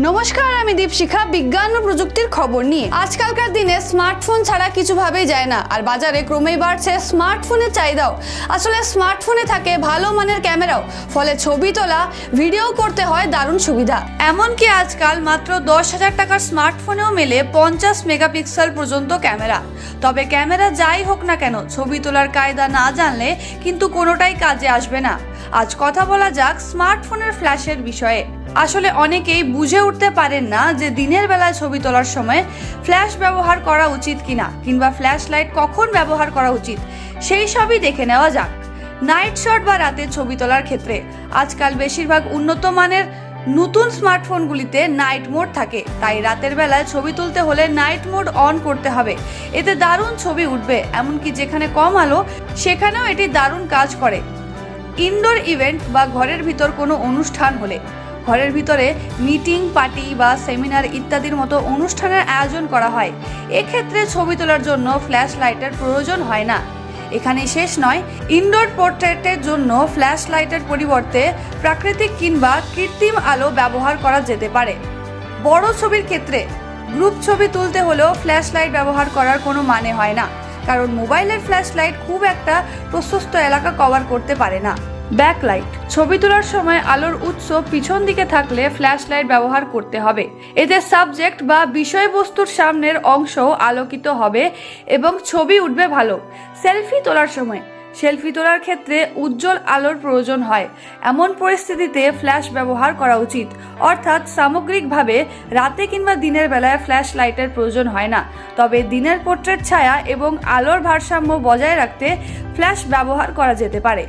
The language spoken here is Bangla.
নমস্কার, আমি দীপশিখা। বিজ্ঞান ও প্রযুক্তির খবর নিয়ে। আজকালকার দিনে স্মার্টফোন ছাড়া কিছুভাবেই যায় না। আর বাজারে ক্রমেই বাড়ছে স্মার্টফোনের চাহিদাও। আসলে স্মার্টফোনে থাকে ভালো মানের ক্যামেরাও। ফলে ছবি তোলা, ভিডিও করতে হয় দারুণ সুবিধা। এমনকি আজকাল মাত্র দশ হাজার টাকার স্মার্টফোনেও মেলে পঞ্চাশ মেগাপিক্সেল পর্যন্ত ক্যামেরা। তবে ক্যামেরা যাই হোক না কেন, ছবি তোলার কায়দা না জানলে কিন্তু কোনোটাই কাজে আসবে না। আজ কথা বলা যাক স্মার্টফোনের ফ্ল্যাশের বিষয়ে। আসলে অনেকেই বুঝে উঠতে পারেন না যে দিনের বেলায় ছবি তোলার সময় ফ্ল্যাশ ব্যবহার করা উচিত কিনা, কিংবা ফ্ল্যাশ লাইট কখন ব্যবহার করা উচিত, সেই সবই দেখে নেওয়া যাক। নাইট শট বা রাতে ছবি তোলার ক্ষেত্রে আজকাল বেশিরভাগ উন্নত মানের নতুন স্মার্টফোনগুলিতে নাইট মোড থাকে, তাই রাতের বেলায় ছবি তুলতে হলে নাইট মোড অন করতে হবে। এতে দারুণ ছবি উঠবে, এমনকি যেখানে কম আলো, সেখানেও এটি দারুণ কাজ করে। ইনডোর ইভেন্ট বা ঘরের ভিতর কোনো অনুষ্ঠান হলে ঘরের ভিতরে মিটিং, পার্টি বা সেমিনার ইত্যাদির মতো অনুষ্ঠানের আয়োজন করা হয়। এক্ষেত্রে ছবি তোলার জন্য ফ্ল্যাশ লাইটের প্রয়োজন হয় না। এখানে শেষ নয়, ইনডোর পোর্ট্রেটের জন্য ফ্ল্যাশ লাইটের পরিবর্তে প্রাকৃতিক কিংবা কৃত্রিম আলো ব্যবহার করা যেতে পারে। বড় ছবির ক্ষেত্রে গ্রুপ ছবি তুলতে হলেও ফ্ল্যাশ লাইট ব্যবহার করার কোনো মানে হয় না, কারণ মোবাইলের ফ্ল্যাশ লাইট খুব একটা প্রশস্ত এলাকা কভার করতে পারে না। ব্যাকলাইট। ছবি তোলার সময় আলোর উৎস পিছন দিকে থাকলে ফ্ল্যাশ লাইট ব্যবহার করতে হবে। এতে সাবজেক্ট বা বিষয়বস্তুর সামনের অংশ আলোকিত হবে এবং ছবি উঠবে ভালো। সেলফি তোলার সময়। সেলফি তোলার ক্ষেত্রে উজ্জ্বল আলোর প্রয়োজন হয়। এমন পরিস্থিতিতে ফ্ল্যাশ ব্যবহার করা উচিত। অর্থাৎ সামগ্রিকভাবে রাতে কিংবা দিনের বেলায় ফ্ল্যাশ লাইটের প্রয়োজন হয় না। তবে দিনের পোর্ট্রেট ছায়া এবং আলোর ভারসাম্য বজায় রাখতে ফ্ল্যাশ ব্যবহার করা যেতে পারে।